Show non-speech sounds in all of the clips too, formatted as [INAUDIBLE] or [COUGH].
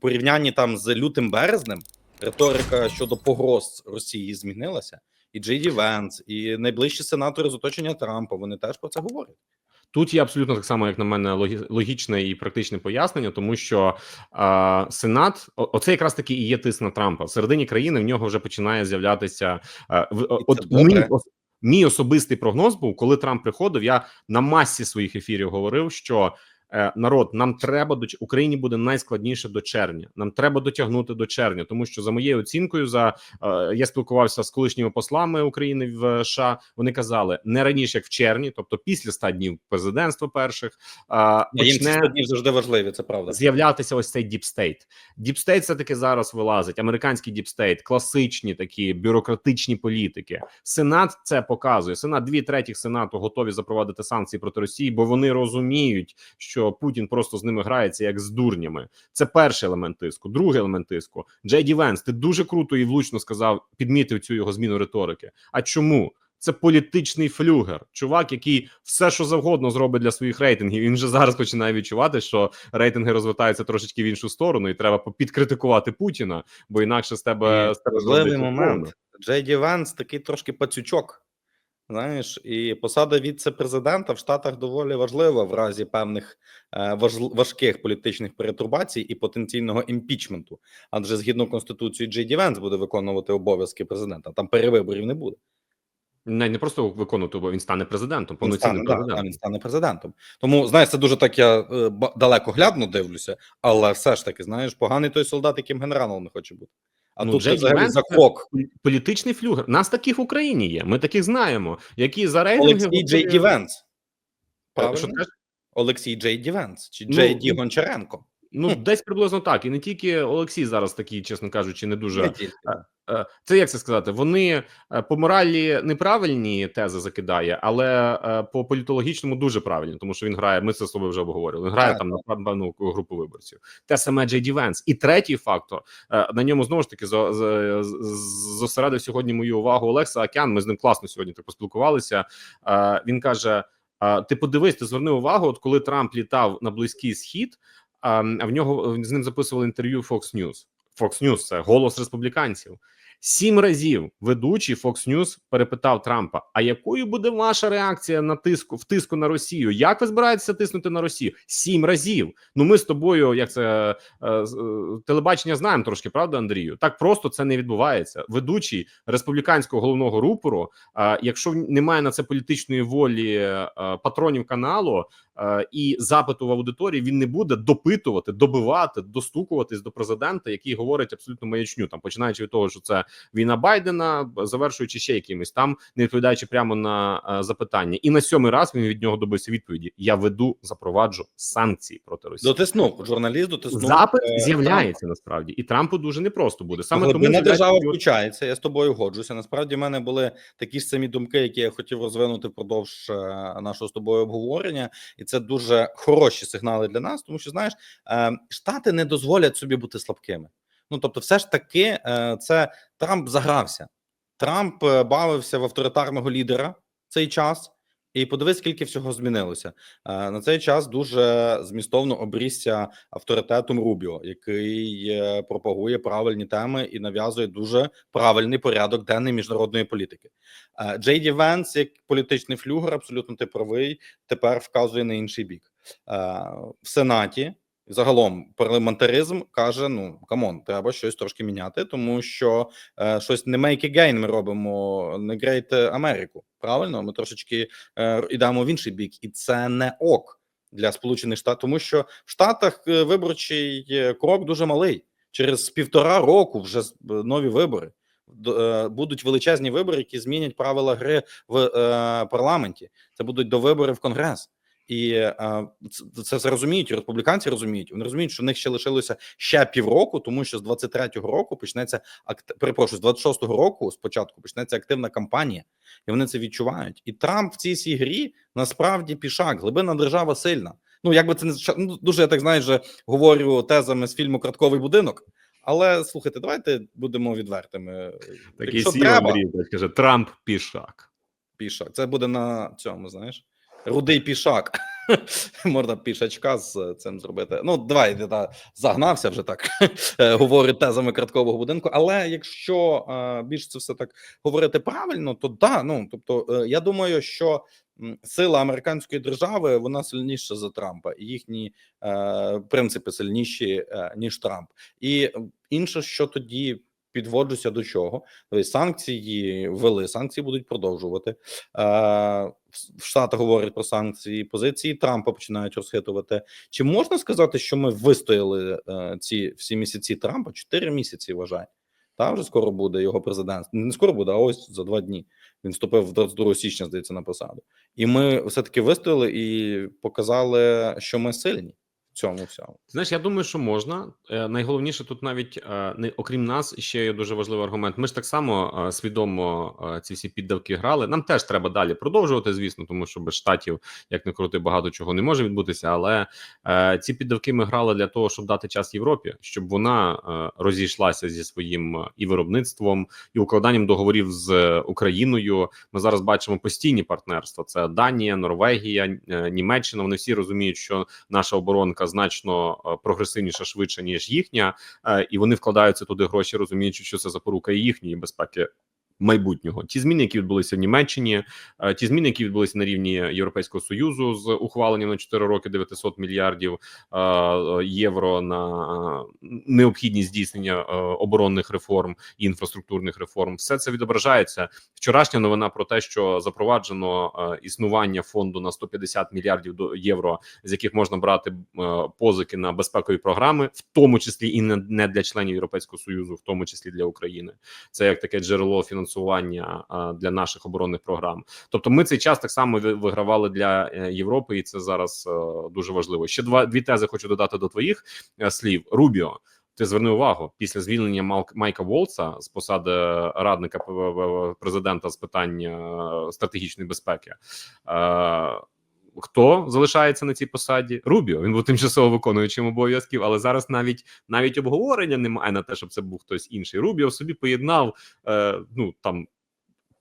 порівнянні там з лютим березнем риторика щодо погроз Росії змінилася. І Джей Ді Венс, і найближчі сенатори з оточення Трампа. Вони теж про це говорять. Тут є абсолютно так само, як на мене, логі- логічне і практичне пояснення, тому що е, Сенат, оце якраз таки і є тиск на Трампа. В середині країни в нього вже починає з'являтися. Е, в, от мій, мій особистий прогноз був, коли Трамп приходив. Я на масі своїх ефірів говорив, що народ нам треба до Україні буде найскладніше до червня. Нам треба дотягнути до червня, тому що за моєю оцінкою, за е, я спілкувався з колишніми послами України в США. Вони казали не раніше, як в червні, тобто після 100 днів президентства перших, е, почне днів завжди важливі, це правда. з'являтися ось цей діпстейт. Діпстейт все таки зараз вилазить. Американський діпстейт, класичні такі бюрократичні політики. Сенат це показує. Сенат дві третіх сенату готові запровадити санкції проти Росії, бо вони розуміють, що Путін просто з ними грається як з дурнями. Це перший елемент тиску. Другий елемент тиску. Джей Ді Венс, ти дуже круто і влучно сказав, підмітив цю його зміну риторики. А чому? Це політичний флюгер, чувак, який все, що завгодно зробить для своїх рейтингів. Він вже зараз починає відчувати, що рейтинги розвертаються трошечки в іншу сторону, і треба підкритикувати Путіна, бо інакше з тебе важливий момент. Джей Ді Венс такий трошки пацючок. Знаєш, і посада віце-президента в Штатах доволі важлива в разі певних е, важких політичних перетурбацій і потенційного імпічменту. Адже згідно конституції, Джей Ді Венс буде виконувати обов'язки президента. Там перевиборів не буде. Не, не просто виконувати, бо він стане президентом, Він стане, повноцінним президентом. да, він стане президентом. Тому знаєш, це дуже так я е, ба- далекоглядно дивлюся, але все ж таки, знаєш, поганий той солдат, яким генералом не хоче бути. А Ну, тут Джей взагалі за кок. Політичний флюгер. Нас таких в Україні є. Ми таких знаємо, які за рейтинги Олексій Джей Дівенс. Правильно? Олексій Джей Дівенс чи Ну, Джей Ді Гончаренко. Ну, десь приблизно так. І не тільки Олексій зараз такий, чесно кажучи, не дуже Не. Е, Це як це сказати? Вони е, по моралі неправильні тези закидає, але е, по політологічному дуже правильні, тому що він грає. Ми це з тобою вже обговорювали. Він грає Так, там на певну групу виборців. Те саме Джей Ді Венс. І третій фактор е, на ньому знову ж таки зосередив сьогодні мою увагу Олекса Акян. Ми з ним класно сьогодні так поспілкувалися. Е, Він каже: е, Ти подивись, ти зверни увагу, от коли Трамп літав на близький схід. А в нього з ним записували інтерв'ю Fox News. Fox News – це голос республіканців. Сім разів ведучий Fox News перепитав Трампа: а якою буде ваша реакція на тиску в тиску на Росію? Як ви збираєтеся тиснути на Росію? Сім разів. Ну ми з тобою, як це е, е, телебачення знаємо трошки, правда, Андрію? Так просто це не відбувається. Ведучий республіканського головного рупору. е, якщо немає на це політичної волі е, патронів каналу е, і запиту в аудиторії, він не буде допитувати, добивати, достукуватись до президента, який говорить абсолютно маячню. Там починаючи від того, що це війна Байдена, завершуючи ще якимось там, не відповідаючи прямо на е, запитання. І на сьомий раз він від нього добився відповіді: Я веду, запроваджу санкції проти Росії. Дотиснув журналіст, дотиснув Запит е, з'являється насправді, і Трампу дуже непросто буде. Саме тому з'являється держава включається. Я з тобою годжуся. Насправді, в мене були такі ж самі думки, які я хотів розвинути впродовж е, нашого з тобою обговорення, і це дуже хороші сигнали для нас, тому що знаєш, е, штати не дозволять собі бути слабкими. Ну тобто, все ж таки, е, це Трамп загрався. Трамп е, бавився в авторитарного лідера цей час. І подивись, скільки всього змінилося Е, на цей час. Дуже змістовно обрісся авторитетом Рубіо, який е, пропагує правильні теми і нав'язує дуже правильний порядок денний міжнародної політики. Джейді Джей Ді Венс, як політичний флюгер, абсолютно ти правий, тепер вказує на інший бік Е, в Сенаті. Загалом парламентаризм каже: ну камон, треба щось трошки міняти, тому що е, щось не make again ми робимо, не great Америку. Правильно, ми трошечки е, йдемо в інший бік, і це не ок для Сполучених Штатів, тому що в Штатах е, виборчий е, крок дуже малий. Через півтора року вже е, нові вибори. Е, Будуть величезні вибори, які змінять правила гри в е, парламенті. Це будуть до вибори в Конгрес. І е, це, це все розуміють, і республіканці розуміють. Вони розуміють, що в них ще лишилося ще півроку, тому що з 23-го року почнеться акт... перепрошую, з 26-го року спочатку почнеться активна кампанія, і вони це відчувають. І Трамп в цій всій грі насправді пішак, глибина держава сильна. Ну як би це не ну, дуже я так знаєш, же говорю тезами з фільму Кратковий будинок. Але слухайте, давайте будемо відвертими. Такий сів треба, каже Трамп пішак. пішак. Це буде на цьому, знаєш, рудий пішак. [LAUGHS] Можна пішачка з цим зробити. Ну, давай та, загнався вже так, [LAUGHS] говорить тезами карткового будинку. Але якщо більш це все так говорити правильно, то да, ну тобто, е, я думаю, що сила американської держави вона сильніша за Трампа, і їхні е, принципи сильніші е, ніж Трамп. І інше, що тоді. Підводжуся до чого. Тобто санкції ввели, санкції будуть продовжувати. Е, в Штатах говорять про санкції, позиції Трампа починають розхитувати. Чи можна сказати, що ми вистояли е, ці всі місяці Трампа? Чотири місяці вважай. Та вже скоро буде його президент. Не скоро буде, а ось за два дні. Він вступив 22 січня, здається, на посаду. І ми все-таки вистояли і показали, що ми сильні цьому всьому. Знаєш, я думаю, що можна. Е, Найголовніше тут навіть е, не окрім нас, ще є дуже важливий аргумент. Ми ж так само е, свідомо ці всі піддавки грали. Нам теж треба далі продовжувати, звісно, тому що без штатів, як не крути, багато чого не може відбутися. Але ці піддавки ми грали для того, щоб дати час Європі, щоб вона розійшлася зі своїм і виробництвом, і укладанням договорів з Україною. Ми зараз бачимо постійні партнерства: це Данія, Норвегія, Німеччина. Вони всі розуміють, що наша оборонка значно е, прогресивніша швидше ніж їхня, е, і вони вкладаються туди гроші, розуміючи, що це запорука їхньої безпеки. Майбутнього ті зміни, які відбулися в Німеччині, е, ті зміни, які відбулися на рівні Європейського союзу з ухваленням на 4 роки 900 мільярдів е, євро на е, необхідність здійснення оборонних реформ і інфраструктурних реформ, все це відображається. Вчорашня новина про те, що запроваджено існування фонду на 150 мільярдів до євро, з яких можна брати позики на безпекові програми, в тому числі і не для членів Європейського союзу, в тому числі для України. Це як таке джерело фінансування е, для наших оборонних програм. Тобто, ми цей час так само вигравали для е, Європи, і це зараз е, дуже важливо. Ще два дві тези хочу додати до твоїх е, слів. Рубіо. Ти зверни увагу після звільнення Майка Волца з посади радника президента з питань е, стратегічної безпеки. Хто залишається на цій посаді? Рубіо. Він був тимчасово виконуючим обов'язків, але зараз навіть навіть обговорення немає на те, щоб це був хтось інший. Рубіо собі поєднав е, ну там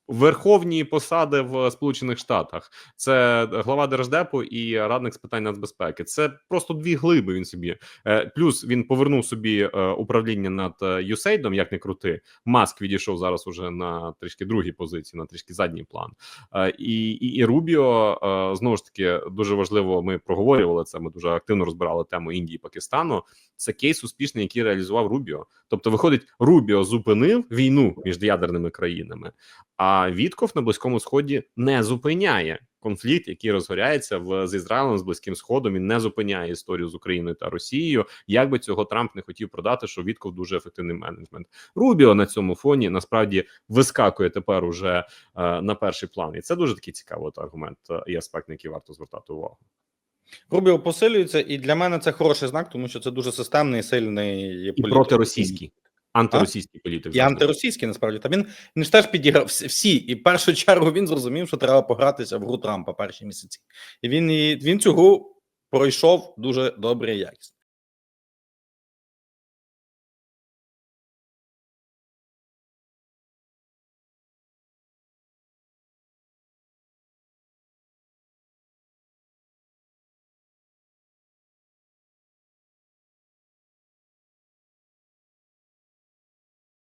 верховні посади в Сполучених Штатах. Це глава держдепу і радник з питань нацбезпеки. Це просто дві глиби. Він собі Е, плюс він повернув собі е, управління над USAID, як не крути. Маск відійшов зараз уже на трішки другій позиції, на трішки задній план. Е, і, і, і Рубіо знову ж таки дуже важливо. Ми проговорювали це. Ми дуже активно розбирали тему Індії, Пакистану. Це кейс успішний, який реалізував Рубіо. Тобто, виходить, Рубіо зупинив війну між ядерними країнами, а Вітков на близькому сході не зупиняє конфлікт, який розгоряється в з Ізраїлем з близьким сходом. Він не зупиняє історію з Україною та Росією. Як би цього Трамп не хотів продати, що Вітков дуже ефективний менеджмент. Рубіо на цьому фоні насправді вискакує тепер уже е, на перший план, і це дуже такий цікавий от аргумент е, і аспект, на який варто звертати увагу. Рубіо посилюється, і для мене це хороший знак, тому що це дуже системний, сильний І політик. протиросійський, антиросійський політик І антиросійський насправді. Та він, він ж теж підіграв всі- всі, і в першу чергу він зрозумів, що треба погратися в гру Трампа перші місяці, і він і він цю гру пройшов дуже добре і якісно.